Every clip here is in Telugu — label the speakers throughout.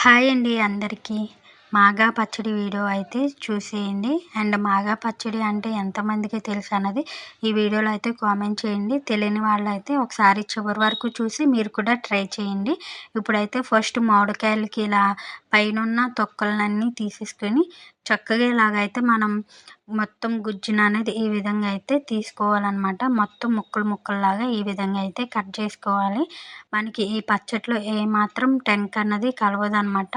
Speaker 1: హాయ్ అండి అందరికీ. మాగా పచ్చడి వీడియో అయితే చూసేయండి. అండ్ మాగా పచ్చడి అంటే ఎంతమందికి తెలుసు అన్నది ఈ వీడియోలో అయితే కామెంట్ చేయండి. తెలియని వాళ్ళు అయితే ఒకసారి చివరి వరకు చూసి మీరు కూడా ట్రై చేయండి. ఇప్పుడైతే ఫస్ట్ మామిడికాయలకి ఇలా పైన తొక్కలన్నీ తీసేసుకొని చక్కగా ఇలాగైతే మనం మొత్తం గుజ్జున అనేది ఈ విధంగా అయితే తీసుకోవాలన్నమాట. మొత్తం ముక్కలు ముక్కల్లాగా ఈ విధంగా అయితే కట్ చేసుకోవాలి. మనకి ఈ పచ్చట్లో ఏమాత్రం టెంక్ అన్నది కలవదనమాట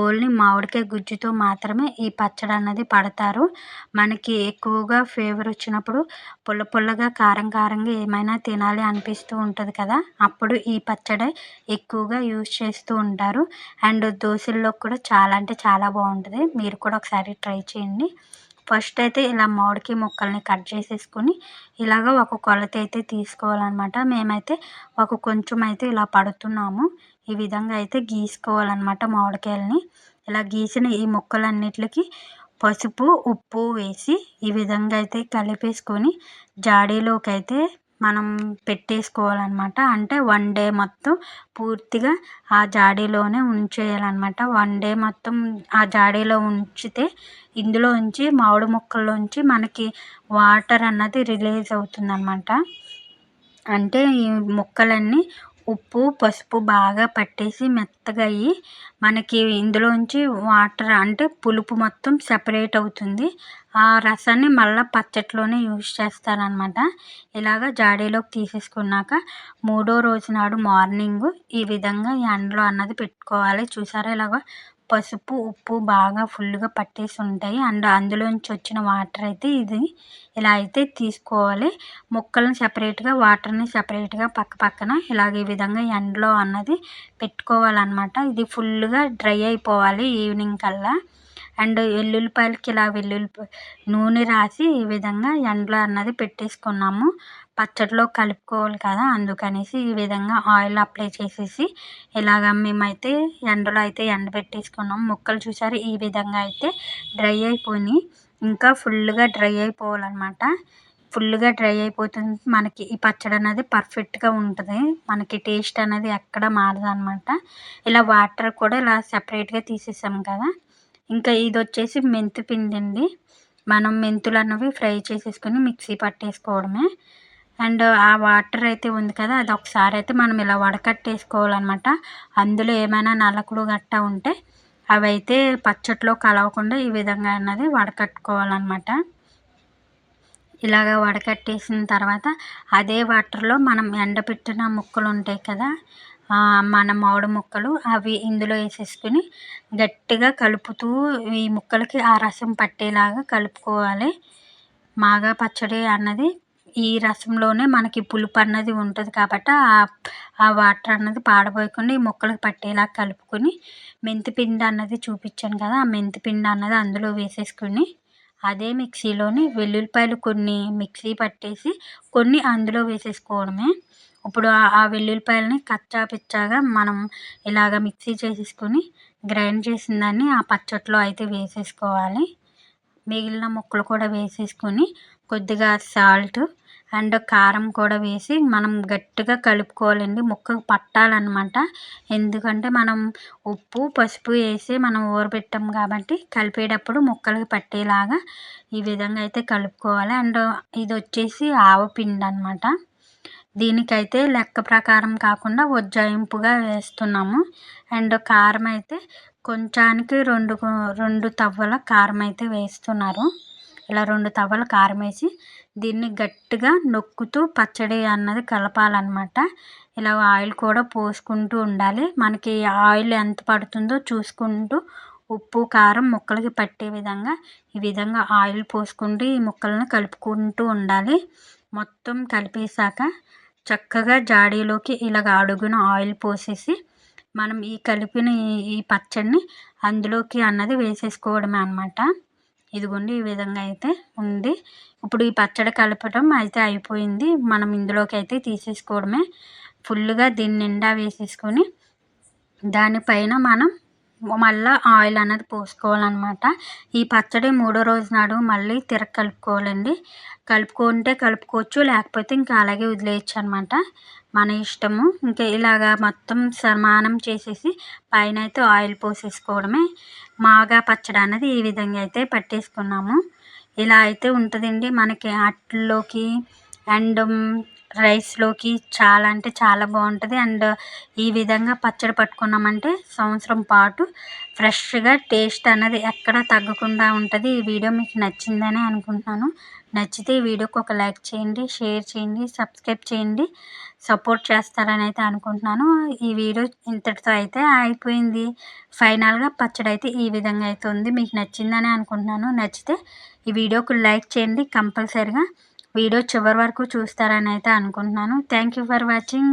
Speaker 1: ఓన్లీ మామిడికాయ గుజ్జుతో మాత్రమే ఈ పచ్చడి అన్నది పడతారు. మనకి ఎక్కువగా ఫీవర్ వచ్చినప్పుడు పుల్ల పుల్లగా కారం కారంగా ఏమైనా తినాలి అనిపిస్తూ ఉంటుంది కదా అప్పుడు ఈ పచ్చడి ఎక్కువగా యూజ్ చేస్తూ ఉంటారు. అండ్ దోశల్లో కూడా చాలా అంటే చాలా బాగుంటుంది. మీరు కూడా ఒకసారి ట్రై చేయండి. ఫస్ట్ అయితే ఇలా మామిడికాయ ముక్కల్ని కట్ చేసేసుకొని ఇలాగ ఒక కొలత అయితే తీసుకోవాలన్నమాట. మేమైతే ఒక కొంచెం అయితే ఇలా పడుతున్నాము. ఈ విధంగా అయితే గీసుకోవాలన్నమాట మామిడికాయలని. ఇలా గీసిన ఈ ముక్కలన్నిటికి పసుపు ఉప్పు వేసి ఈ విధంగా అయితే కలిపేసుకొని జాడీలోకి అయితే మనం పెట్టేసుకోవాలన్నమాట. అంటే వన్ డే మొత్తం పూర్తిగా ఆ జాడీలోనే ఉంచేయాలన్నమాట. వన్ డే మొత్తం ఆ జాడీలో ఉంచితే ఇందులో ఉంచి మామిడి మొక్కల్లోంచి మనకి వాటర్ అన్నది రిలీజ్ అవుతుందన్నమాట. అంటే ఈ మొక్కలన్నీ ఉప్పు పసుపు బాగా పట్టేసి మెత్తగా అయ్యి మనకి ఇందులోంచి వాటర్ అంటే పులుపు మొత్తం సెపరేట్ అవుతుంది. ఆ రసాన్ని మళ్ళీ పచ్చట్లోనే యూజ్ చేస్తారనమాట ఇలాగ జాడీలోకి తీసేసుకున్నాక మూడో రోజు నాడు మార్నింగ్ ఈ విధంగా ఎండలో అన్నది పెట్టుకోవాలి. చూసారా ఇలాగ పసుపు ఉప్పు బాగా ఫుల్గా పట్టేసి ఉంటాయి. అండ్ అందులోంచి వచ్చిన వాటర్ అయితే ఇది. ఇలా అయితే తీసుకోవాలి. ముక్కలను సపరేట్గా వాటర్ని సపరేట్గా పక్క పక్కన ఇలాగ ఈ విధంగా ఎండలో అన్నది పెట్టుకోవాలన్నమాట. ఇది ఫుల్గా డ్రై అయిపోవాలి ఈవినింగ్ కల్లా. అండ్ వెల్లుల్లిపాయలకి ఇలా వెల్లుల్లి నూనె రాసి ఈ విధంగా ఎండలో అన్నది పెట్టేసుకున్నాము. పచ్చడిలో కలుపుకోవాలి కదా అందుకనేసి ఈ విధంగా ఆయిల్ అప్లై చేసేసి ఇలాగ మేమైతే ఎండలో అయితే ఎండబెట్టేసుకున్నాం ముక్కలు చూసారు? ఈ విధంగా అయితే డ్రై అయిపోయి ఇంకా ఫుల్గా డ్రై అయిపోవాలన్నమాట. ఫుల్గా డ్రై అయిపోతుంది. మనకి ఈ పచ్చడి అనేది పర్ఫెక్ట్గా ఉంటుంది. మనకి టేస్ట్ అనేది ఎక్కడ మారదు అనమాట ఇలా వాటర్ కూడా ఇలా సపరేట్గా తీసేసాం కదా. ఇంకా ఇది వచ్చేసి మెంతి పిండి అండి మనం మెంతులు అన్నవి ఫ్రై చేసేసుకొని మిక్సీ పట్టేసుకోవడమే. అండ్ ఆ వాటర్ అయితే ఉంది కదా అది ఒకసారి అయితే మనం ఇలా వడకట్టేసుకోవాలన్నమాట. అందులో ఏమైనా నలకలు గట్టా ఉంటే అవి అయితే పచ్చట్లో కలవకుండా ఈ విధంగా అన్నది వడకట్టుకోవాలన్నమాట. ఇలాగ వడకట్టేసిన తర్వాత అదే వాటర్లో మనం ఎండబెట్టిన ముక్కలు ఉంటాయి కదా మన మామిడి ముక్కలు అవి ఇందులో వేసేసుకుని గట్టిగా కలుపుతూ ఈ ముక్కలకి ఆ రసం పట్టేలాగా కలుపుకోవాలి. మాగా పచ్చడి అన్నది ఈ రసంలోనే మనకి పులుపు అన్నది ఉంటుంది కాబట్టి ఆ వాటర్ అన్నది పాడబోయకుండా ఈ ముక్కలకు పట్టేలా కలుపుకొని మెంతిపిండి అన్నది చూపించాను కదా ఆ మెంతిపిండి అన్నది అందులో వేసేసుకుని అదే మిక్సీలోని వెల్లుల్లిపాయలు కొన్ని మిక్సీ పట్టేసి కొన్ని అందులో వేసేసుకోవడమే. ఇప్పుడు ఆ వెల్లుల్లిపాయలని కచ్చా పిచ్చాగా మనం ఇలాగ మిక్సీ చేసేసుకొని గ్రైండ్ చేసిన దాన్ని ఆ పచ్చట్లో అయితే వేసేసుకోవాలి. మిగిలిన ముక్కలు కూడా వేసేసుకొని కొద్దిగా సాల్ట్ అండ్ కారం కూడా వేసి మనం గట్టిగా కలుపుకోవాలండి. ముక్కకు పట్టాలన్నమాట. ఎందుకంటే మనం ఉప్పు పసుపు వేసి మనం ఊరబెట్టాం కాబట్టి కలిపేటప్పుడు ముక్కలకి పట్టేలాగా ఈ విధంగా అయితే కలుపుకోవాలి. అండ్ ఇది వచ్చేసి ఆవపిండి అనమాట దీనికైతే లెక్క ప్రకారం కాకుండా ఉజ్జాయింపుగా వేస్తున్నాము. అండ్ కారం అయితే కొంచానికి రెండు రెండు తవ్వల కారం అయితే వేస్తున్నారు. ఇలా రెండు తవ్వల కారం వేసి దీన్ని గట్టిగా నొక్కుతూ పచ్చడి అన్నది కలపాలన్నమాట. ఇలా ఆయిల్ కూడా పోసుకుంటూ ఉండాలి. మనకి ఆయిల్ ఎంత పడుతుందో చూసుకుంటూ ఉప్పు కారం ముక్కలకి పట్టే విధంగా ఈ విధంగా ఆయిల్ పోసుకుంటూ ఈ ముక్కలను కలుపుకుంటూ ఉండాలి. మొత్తం కలిపేశాక చక్కగా జాడీలోకి ఇలాగ అడుగున ఆయిల్ పోసేసి మనం ఈ కలిపిన ఈ పచ్చడిని అందులోకి అన్నది వేసేసుకోవడమే అనమాట ఇదిగోండి ఈ విధంగా అయితే ఉంది. ఇప్పుడు ఈ పచ్చడి కలపడం అయితే అయిపోయింది. మనం ఇందులోకి అయితే తీసేసుకోవడమే. ఫుల్గా దీని నిండా వేసేసుకొని దానిపైన మనం మళ్ళీ ఆయిల్ అనేది పోసుకోవాలన్నమాట. ఈ పచ్చడి మూడో రోజు నాడు మళ్ళీ తిరగ కలుపుకోవాలండి. కలుపుకుంటే కలుపుకోవచ్చు లేకపోతే ఇంకా అలాగే వదిలేయచ్చు అనమాట మన ఇష్టము. ఇంకా ఇలాగా మొత్తం సమానం చేసేసి పైన అయితే ఆయిల్ పోసేసుకోవడమే. మాగా పచ్చడి అన్నది ఈ విధంగా అయితే పట్టేసుకున్నాము. ఇలా అయితే ఉంటుందండి మనకి అట్లలోకి అండ్ రైస్లోకి చాలా అంటే చాలా బాగుంటుంది. అండ్ ఈ విధంగా పచ్చడి పట్టుకున్నామంటే సంవత్సరం పాటు ఫ్రెష్గా టేస్ట్ అన్నది ఎక్కడ తగ్గకుండా ఉంటుంది. ఈ వీడియో మీకు నచ్చిందని అనుకుంటున్నాను. నచ్చితే ఈ వీడియోకి ఒక లైక్ చేయండి షేర్ చేయండి సబ్స్క్రైబ్ చేయండి సపోర్ట్ చేస్తారని అయితే అనుకుంటున్నాను. ఈ వీడియో ఇంతటితో అయితే అయిపోయింది. ఫైనల్గా పచ్చడి అయితే ఈ విధంగా అయితే ఉంది మీకు నచ్చిందని అనుకుంటున్నాను. నచ్చితే ఈ వీడియోకి లైక్ చేయండి. కంపల్సరిగా వీడియో చివరి వరకు చూస్తారని అయితే అనుకుంటున్నాను. Thank you for watching